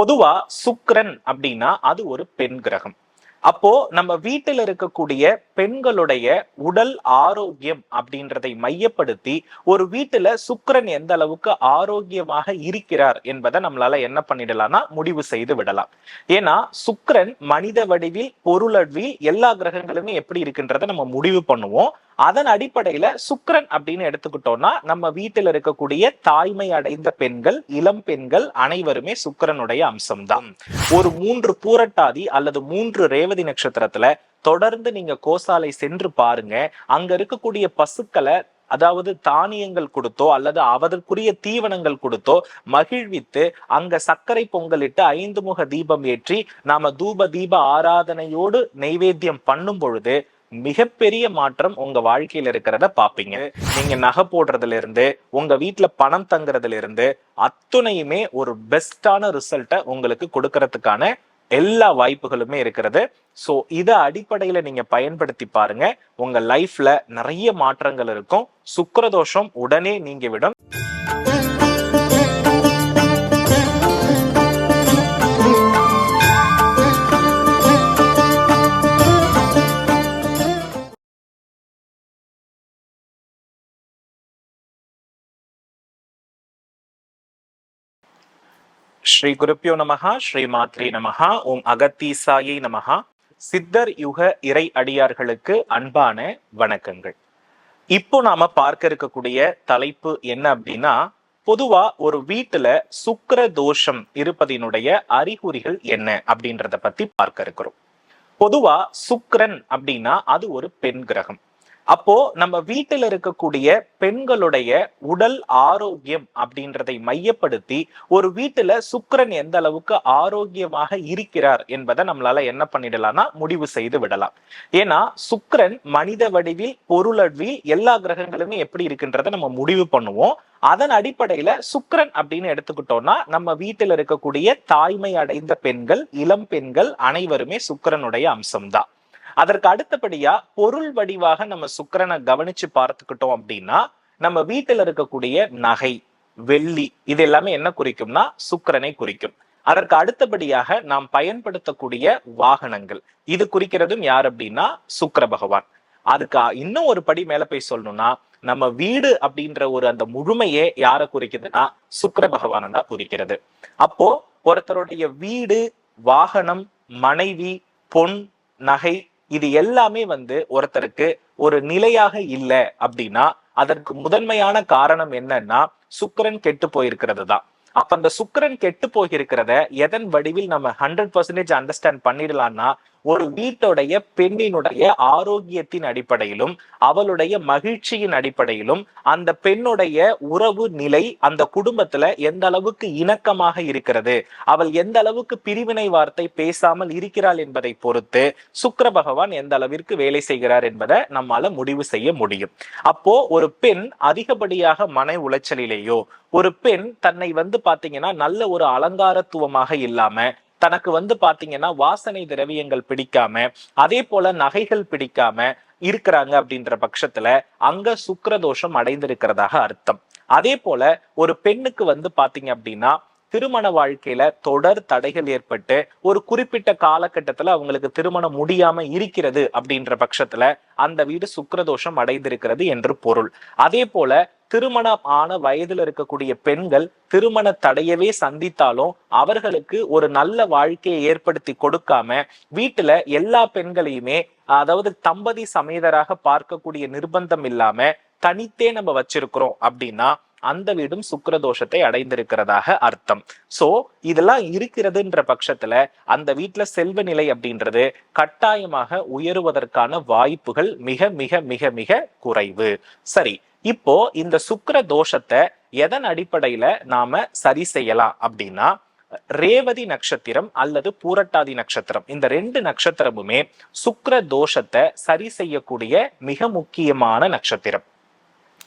பொதுவா சுக்ரன் அப்படின்னா அது ஒரு பெண் கிரகம். அப்போ நம்ம வீட்டில் இருக்கக்கூடிய பெண்களுடைய உடல் ஆரோக்கியம் அப்படின்றதை மையப்படுத்தி ஒரு வீட்டுல சுக்கரன் எந்த அளவுக்கு ஆரோக்கியமாக இருக்கிறார் என்பதை நம்மளால என்ன பண்ணிடலாம்னா முடிவு செய்து விடலாம். ஏன்னா சுக்கரன் மனித வடிவில் பொருளடிவில் எல்லா கிரகங்களுமே எப்படி இருக்குன்றதை நம்ம முடிவு பண்ணுவோம். அதன் அடிப்படையில சுக்கரன் அப்படின்னு எடுத்துக்கிட்டோம்னா நம்ம வீட்டில் இருக்கக்கூடிய தாய்மை அடைந்த பெண்கள் இளம் பெண்கள் அனைவருமே சுக்கரனுடைய அம்சம்தான். ஒரு மூன்று பூரட்டாதி அல்லது மூன்று ரேவதி நட்சத்திரத்துல தொடர்ந்து நீங்க கோசாலை சென்று பாருங்க. அங்க இருக்கக்கூடிய பசுக்களை அதாவது தானியங்கள் கொடுத்தோ அல்லது அவதற்குரிய தீவனங்கள் கொடுத்தோ மகிழ்வித்து அங்க சர்க்கரை பொங்கலிட்டு ஐந்து முக தீபம் ஏற்றி நாம தூப தீப ஆராதனையோடு நைவேத்தியம் பண்ணும் பொழுது மிகப்பெரிய மாற்றம் உங்க வாழ்க்கையில இருக்கிறத பாப்பீங்க. நீங்க நகை போடுறதுல இருந்து உங்க வீட்டுல பணம் தங்குறதுல இருந்து அத்துணையுமே ஒரு பெஸ்டான ரிசல்ட்டை உங்களுக்கு கொடுக்கறதுக்கான எல்லா வாய்ப்புகளுமே இருக்கிறது. ஸோ இதை அடிப்படையில நீங்க பயன்படுத்தி பாருங்க. உங்க லைஃப்ல நிறைய மாற்றங்கள் இருக்கும். சுக்கிரதோஷம் உடனே நீங்கிவிடும். ஸ்ரீ குருப்பியோ நமகா ஸ்ரீ மாத்ரே நமகா ஓம் அகத்தீசாயை நமகா சித்தர் யுக இறை அடியார்களுக்கு அன்பான வணக்கங்கள். இப்போ நாம பார்க்க இருக்கக்கூடிய தலைப்பு என்ன அப்படின்னா பொதுவா ஒரு வீட்டுல சுக்கர தோஷம் இருப்பதினுடைய அறிகுறிகள் என்ன அப்படின்றத பத்தி பார்க்க இருக்கிறோம். பொதுவா சுக்கரன் அப்படின்னா அது ஒரு பெண் கிரகம். அப்போ நம்ம வீட்டில் இருக்கக்கூடிய பெண்களுடைய உடல் ஆரோக்கியம் அப்படின்றதை மையப்படுத்தி ஒரு வீட்டுல சுக்கரன் எந்த அளவுக்கு ஆரோக்கியமாக இருக்கிறார் என்பதை நம்மளால என்ன பண்ணிடலாம்னா முடிவு செய்து விடலாம். ஏன்னா சுக்கரன் மனித வடிவில் பொருளடிவில் எல்லா கிரகங்களுமே எப்படி இருக்குன்றதை நம்ம முடிவு பண்ணுவோம். அதன் அடிப்படையில சுக்கரன் அப்படின்னு எடுத்துக்கிட்டோம்னா நம்ம வீட்டில் இருக்கக்கூடிய தாய்மை அடைந்த பெண்கள் இளம் பெண்கள் அனைவருமே சுக்கிரனுடைய அம்சம்தான். அதற்கு அடுத்தபடியா பொருள் வடிவாக நம்ம சுக்கிரனை கவனிச்சு பார்த்துக்கிட்டோம் அப்படின்னா நம்ம வீட்டில் இருக்கக்கூடிய நகை வெள்ளி இது எல்லாமே என்ன குறிக்கும்னா சுக்கரனை குறிக்கும். அதற்கு அடுத்தபடியாக நாம் பயன்படுத்தக்கூடிய வாகனங்கள். இது குறிக்கிறதும் யார் அப்படின்னா சுக்கர பகவான். அதுக்கு இன்னும் ஒரு படி மேல போய் சொல்லணும்னா நம்ம வீடு அப்படின்ற ஒரு அந்த முழுமையே யாரை குறிக்குதுன்னா சுக்கர பகவான் தான் குறிக்கிறது. அப்போ ஒருத்தருடைய வீடு வாகனம் மனைவி பொன் நகை இது எல்லாமே வந்து ஒருத்தருக்கு ஒரு நிலையாக இல்லை அப்படின்னா அதற்கு முதன்மையான காரணம் என்னன்னா சுக்கிரன் கெட்டு போயிருக்கிறது தான். அப்ப அந்த சுக்கரன் கெட்டு போயிருக்கிறத எதன் வடிவில் நம்ம ஹண்ட்ரட் பர்சன்டேஜ் அண்டர்ஸ்டாண்ட் பண்ணிடலாம்னா ஒரு வீட்டுடைய பெண்ணினுடைய ஆரோக்கியத்தின் அடிப்படையிலும் அவளுடைய மகிழ்ச்சியின் அடிப்படையிலும் அந்த பெண்ணுடைய உறவு நிலை அந்த குடும்பத்துல எந்த அளவுக்கு இணக்கமாக இருக்கிறது அவள் எந்த அளவுக்கு பிரிவினை வார்த்தை பேசாமல் இருக்கிறாள் என்பதை பொறுத்து சுக்கர பகவான் எந்த அளவிற்கு வேலை செய்கிறார் என்பதை நம்மால முடிவு செய்ய முடியும். அப்போ ஒரு பெண் அதிகப்படியாக மன உளைச்சலிலேயோ ஒரு பெண் தன்னை வந்து பாத்தீங்கன்னா நல்ல ஒரு அலங்காரத்துவமாக இல்லாம தனக்கு வந்து பாத்தீங்கன்னா வாசனை திரவியங்கள் பிடிக்காம அதே போல நகைகள் பிடிக்காம இருக்கிறாங்க அப்படின்ற பட்சத்துல அங்க சுக்கரதோஷம் அடைந்திருக்கிறதாக அர்த்தம். அதே போல ஒரு பெண்ணுக்கு வந்து பாத்தீங்க அப்படின்னா திருமண வாழ்க்கையில தொடர் தடைகள் ஏற்பட்டு ஒரு குறிப்பிட்ட காலகட்டத்துல அவங்களுக்கு திருமணம் முடியாம இருக்கிறது அப்படின்ற பட்சத்துல அந்த வீடு சுக்கரதோஷம் அடைந்திருக்கிறது என்று பொருள். அதே போல திருமணம் ஆன வயதுல இருக்கக்கூடிய பெண்கள் திருமண தடையவே சந்தித்தாலும் அவர்களுக்கு ஒரு நல்ல வாழ்க்கையை ஏற்படுத்தி கொடுக்காம வீட்டுல எல்லா பெண்களையுமே அதாவது தம்பதி சமேதராக பார்க்கக்கூடிய நிர்பந்தம் இல்லாம தனித்தே நம்ம வச்சிருக்கிறோம் அப்படின்னா அந்த வீடும் சுக்கிரதோஷத்தை அடைந்திருக்கிறதாக அர்த்தம். சோ இதெல்லாம் இருக்கிறதுன்ற பட்சத்துல அந்த வீட்டுல செல்வ நிலை அப்படின்றது கட்டாயமாக உயருவதற்கான வாய்ப்புகள் மிக மிக மிக மிக குறைவு. சரி இப்போ இந்த சுக்கர தோஷத்தை எதன் அடிப்படையில நாம சரி செய்யலாம் அப்படின்னா ரேவதி நட்சத்திரம் அல்லது பூரட்டாதி நட்சத்திரம். இந்த ரெண்டு நட்சத்திரமுமே சுக்கர தோஷத்தை சரி செய்யக்கூடிய மிக முக்கியமான நட்சத்திரம்.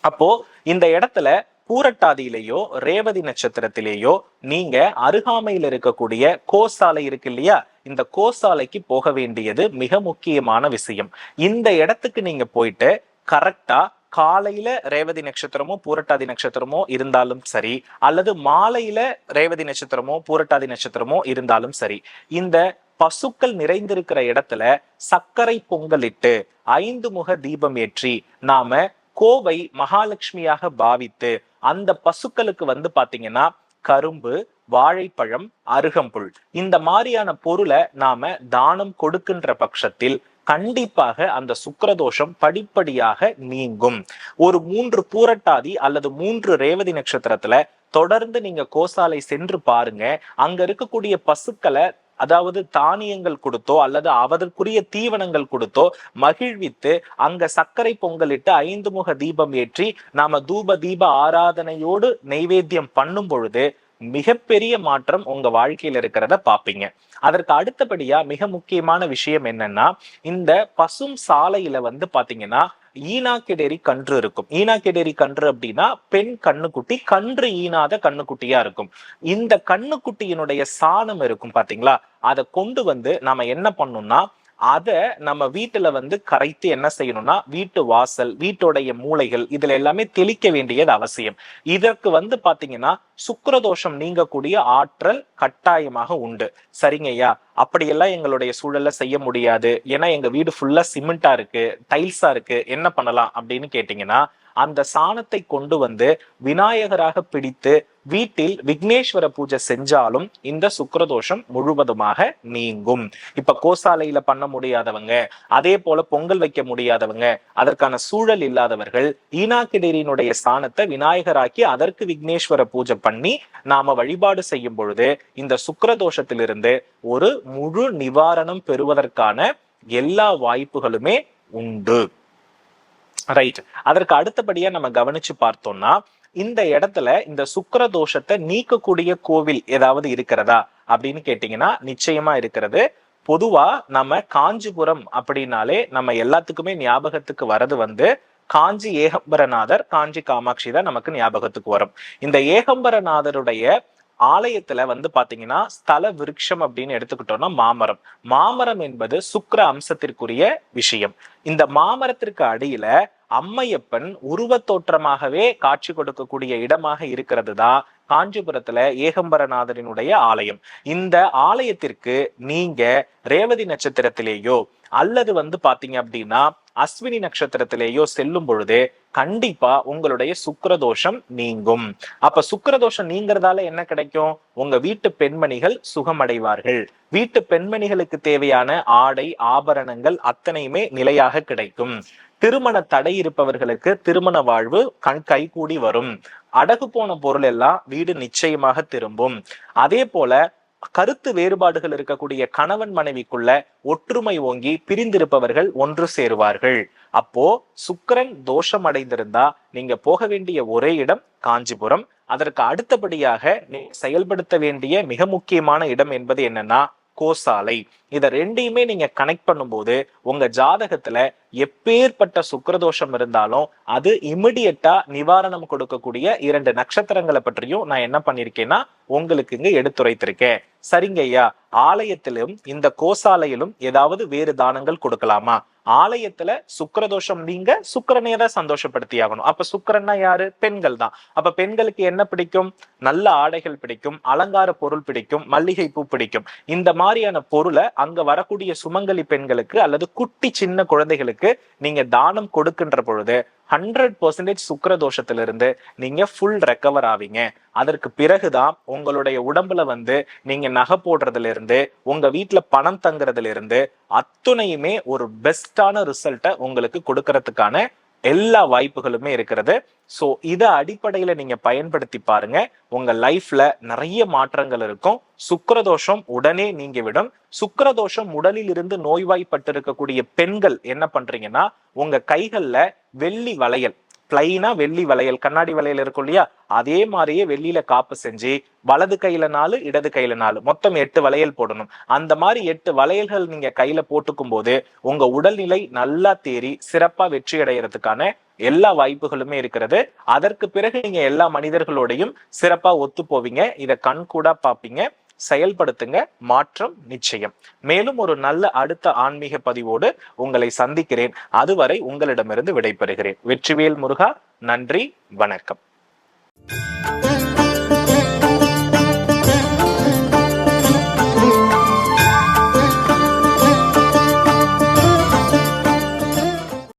அப்போ இந்த இடத்துல பூரட்டாதியிலேயோ ரேவதி நட்சத்திரத்திலேயோ நீங்க அருகாமையில் இருக்கக்கூடிய கோசாலை இருக்கு இல்லையா? இந்த கோசாலைக்கு போக வேண்டியது மிக முக்கியமான விஷயம். இந்த இடத்துக்கு நீங்க போயிட்டு கரெக்டா காலையில ரேவதி நட்சத்திரமோ பூரட்டாதி நட்சத்திரமோ இருந்தாலும் சரி அல்லது மாலையில ரேவதி நட்சத்திரமோ பூரட்டாதி நட்சத்திரமோ இருந்தாலும் சரி இந்த பசுக்கள் நிறைந்திருக்கிற இடத்துல சர்க்கரை பொங்கலிட்டு ஐந்து முக தீபம் ஏற்றி நாம கோவை மகாலட்சுமியாக பாவித்து அந்த பசுக்களுக்கு வந்து பாத்தீங்கன்னா கரும்பு வாழைப்பழம் அருகம்புல். இந்த மாதிரியான பொருளை நாம தானம் கொடுக்கின்ற பட்சத்தில் கண்டிப்பாக அந்த சுக்கரதோஷம் படிப்படியாக நீங்கும். ஒரு மூன்று பூரட்டாதி அல்லது மூன்று ரேவதி நட்சத்திரத்துல தொடர்ந்து நீங்க கோசாலை சென்று பாருங்க. அங்க இருக்கக்கூடிய பசுக்களை அதாவது தானியங்கள் கொடுத்தோ அல்லது அவதற்குரிய தீவனங்கள் கொடுத்தோ மகிழ்வித்து அங்க சர்க்கரை பொங்கலிட்டு ஐந்து முக தீபம் ஏற்றி நாம தூப தீப ஆராதனையோடு நெய்வேத்தியம் பண்ணும் பொழுது மிகப்பெரிய மாற்றம் உங்க வாழ்க்கையில இருக்கிறத பாப்பீங்க. அதற்கு அடுத்தபடியா மிக முக்கியமான விஷயம் என்னன்னா இந்த பசும் சாலையில வந்து பாத்தீங்கன்னா ஈனாக்கிடேரி கன்று இருக்கும். ஈனாக்கிடேரி கன்று அப்படின்னா பெண் கண்ணுக்குட்டி கன்று ஈனாத கண்ணுக்குட்டியா இருக்கும். இந்த கண்ணுக்குட்டியினுடைய சாணம் இருக்கும் பாத்தீங்களா? அதை கொண்டு வந்து நாம என்ன பண்ணோம்னா அதை நம்ம வீட்டுல வந்து கரைத்து என்ன செய்யணும்னா வீட்டு வாசல் வீட்டுடைய மூளைகள் இதுல எல்லாமே தெளிக்க வேண்டியது அவசியம். இதற்கு வந்து பாத்தீங்கன்னா சுக்கரதோஷம் நீங்கக்கூடிய ஆற்றல் கட்டாயமாக உண்டு. சரிங்கய்யா? அப்படியெல்லாம் எங்களுடைய சூழல்ல செய்ய முடியாது. ஏன்னா எங்க வீடு ஃபுல்லா சிமெண்டா இருக்கு டைல்ஸா இருக்கு. என்ன பண்ணலாம் அப்படின்னு கேட்டீங்கன்னா அந்த சாணத்தை கொண்டு வந்து விநாயகராக பிடித்து வீட்டில் விக்னேஸ்வர பூஜை செஞ்சாலும் இந்த சுக்கரதோஷம் முழுவதுமாக நீங்கும். இப்ப கோசாலையில பண்ண முடியாதவங்க அதே போல பொங்கல் வைக்க முடியாதவங்க அதற்கான சூழல் இல்லாதவர்கள் ஈனாக்கிடரினுடைய சாணத்தை விநாயகராக்கி அதற்கு விக்னேஸ்வர பூஜை பண்ணி நாம வழிபாடு செய்யும் பொழுது இந்த சுக்கரதோஷத்திலிருந்து ஒரு முழு நிவாரணம் பெறுவதற்கான எல்லா வாய்ப்புகளுமே உண்டு. ரைட் அதற்கு அடுத்தபடியா நம்ம கவனிச்சு பார்த்தோம்னா இந்த இடத்துல இந்த சுக்கிர தோஷத்தை நீக்கக்கூடிய கோவில் ஏதாவது இருக்கிறதா அப்படின்னு கேட்டீங்கன்னா நிச்சயமா இருக்கிறது. பொதுவா நம்ம காஞ்சிபுரம் அப்படின்னாலே நம்ம எல்லாத்துக்குமே ஞாபகத்துக்கு வரது வந்து காஞ்சி ஏகம்பரநாதர் காஞ்சி காமாட்சி தான் நமக்கு ஞாபகத்துக்கு வரும். இந்த ஏகம்பரநாதருடைய ஆலயத்துல வந்து பாத்தீங்கன்னா ஸ்தல விருட்சம் அப்படின்னு எடுத்துக்கிட்டோம்னா மாமரம். மாமரம் என்பது சுக்கர அம்சத்திற்குரிய விஷயம். இந்த மாமரத்திற்கு அடியில அம்மையப்பன் உருவத் தோற்றமாகவே காட்சி கொடுக்கக்கூடிய இடமாக இருக்கிறது தான் காஞ்சிபுரத்துல ஏகம்பரநாதரினுடைய ஆலயம். இந்த ஆலயத்திற்கு நீங்க ரேவதி நட்சத்திரத்திலேயோ அல்லது வந்து பாத்தீங்க அப்படின்னா அஸ்வினி நட்சத்திரத்திலேயோ செல்லும் பொழுது கண்டிப்பா உங்களுடைய சுக்கரதோஷம் நீங்கும். அப்ப சுக்கரதோஷம் நீங்கிறதால என்ன கிடைக்கும்? உங்க வீட்டு பெண்மணிகள் சுகமடைவார்கள். வீட்டு பெண்மணிகளுக்கு தேவையான ஆடை ஆபரணங்கள் அத்தனையுமே நிலையாக கிடைக்கும். திருமண தடை இருப்பவர்களுக்கு திருமண வாழ்வு கண் கைகூடி வரும். அடகு போன பொருள் எல்லாம் வீடு நிச்சயமாக திரும்பும். அதே போல கருத்து வேறுபாடுகள் இருக்கக்கூடிய கணவன் மனைவிக்குள்ள ஒற்றுமை ஓங்கி பிரிந்திருப்பவர்கள் ஒன்று சேருவார்கள். அப்போ சுக்கரன் தோஷம் அடைந்திருந்தா நீங்க போக வேண்டிய ஒரே இடம் காஞ்சிபுரம். அதற்கு அடுத்தபடியாக நீ செயல்படுத்த வேண்டிய மிக முக்கியமான இடம் என்பது என்னன்னா கோசாலை. இதை ரெண்டையுமே நீங்க கனெக்ட் பண்ணும்போது உங்க ஜாதகத்துல எப்பேற்பட்ட சுக்கரதோஷம் இருந்தாலும் அது இமிடியட்டா நிவாரணம் கொடுக்கக்கூடிய இரண்டு நட்சத்திரங்களை பற்றியும் நான் என்ன பண்ணிருக்கேன்னா உங்களுக்கு இங்க எடுத்துரைத்திருக்கேன். சரிங்க ஐயா. ஆலயத்திலும் இந்த கோசாலையிலும் ஏதாவது வேறு தானங்கள் கொடுக்கலாமா? ஆலயத்துல சுக்கரதோஷம் நீங்க சுக்கிரனே தான் சந்தோஷப்படுத்தி ஆகணும் அப்ப சுக்கரன்னா யாரு? பெண்கள் தான். அப்ப பெண்களுக்கு என்ன பிடிக்கும்? நல்ல ஆடைகள் பிடிக்கும் அலங்கார பொருள் பிடிக்கும் மல்லிகை பூ பிடிக்கும். இந்த மாதிரியான பொருளை அங்க வரக்கூடிய சுமங்கலி பெண்களுக்கு அல்லது குட்டி சின்ன குழந்தைகளுக்கு நீங்க தானம் கொடுக்கின்ற பொழுது ஹண்ட்ரட் பர்சன்டேஜ் சுக்கரதோஷத்திலிருந்து நீங்க ஃபுல் ரெக்கவர் ஆவீங்க. அதற்கு பிறகுதான் உங்களுடைய உடம்புல வந்து நீங்க நகை போடுறதுல இருந்து உங்க வீட்டுல பணம் தங்குறதுல இருந்து அத்துணையுமே ஒரு பெஸ்டான ரிசல்ட்டை உங்களுக்கு கொடுக்கறதுக்கான எல்லா வாய்ப்புகளுமே இருக்கிறது. ஸோ இதை அடிப்படையில் நீங்கள் பயன்படுத்தி பாருங்க. உங்கள் லைஃப்ல நிறைய மாற்றங்கள் இருக்கும். சுக்கரதோஷம் உடனே நீங்கிவிடும். சுக்கரதோஷம் உடலில் இருந்து நோய்வாய்ப்பட்டு இருக்கக்கூடிய பெண்கள் என்ன பண்றீங்கன்னா உங்க கைகளில் வெள்ளி வளையல் பிளைனா வெள்ளி வளையல் கண்ணாடி வளையல் இருக்கும் இல்லையா? அதே மாதிரியே வெள்ளியில காப்பு செஞ்சு வலது கையில நாலு இடது கையில நாலு. மொத்தம் எட்டு வளையல் போடணும். அந்த மாதிரி எட்டு வளையல்கள் நீங்க கையில போட்டுக்கும் போது உங்க உடல்நிலை நல்லா தேறி சிறப்பா வெற்றி அடைகிறதுக்கான எல்லா வாய்ப்புகளுமே இருக்கிறது. அதற்கு பிறகு நீங்க எல்லா மனிதர்களோடையும் சிறப்பா ஒத்து போவீங்க இதை கண் கூட பாப்பீங்க செயல்படுத்துங்க. மாற்றம் நிச்சயம். மேலும் ஒரு நல்ல அடுத்த ஆன்மீக பதிவோடு உங்களை சந்திக்கிறேன். அதுவரை உங்களிடமிருந்து விடைபெறுகிறேன். வெற்றிவேல் முருகா நன்றி வணக்கம்.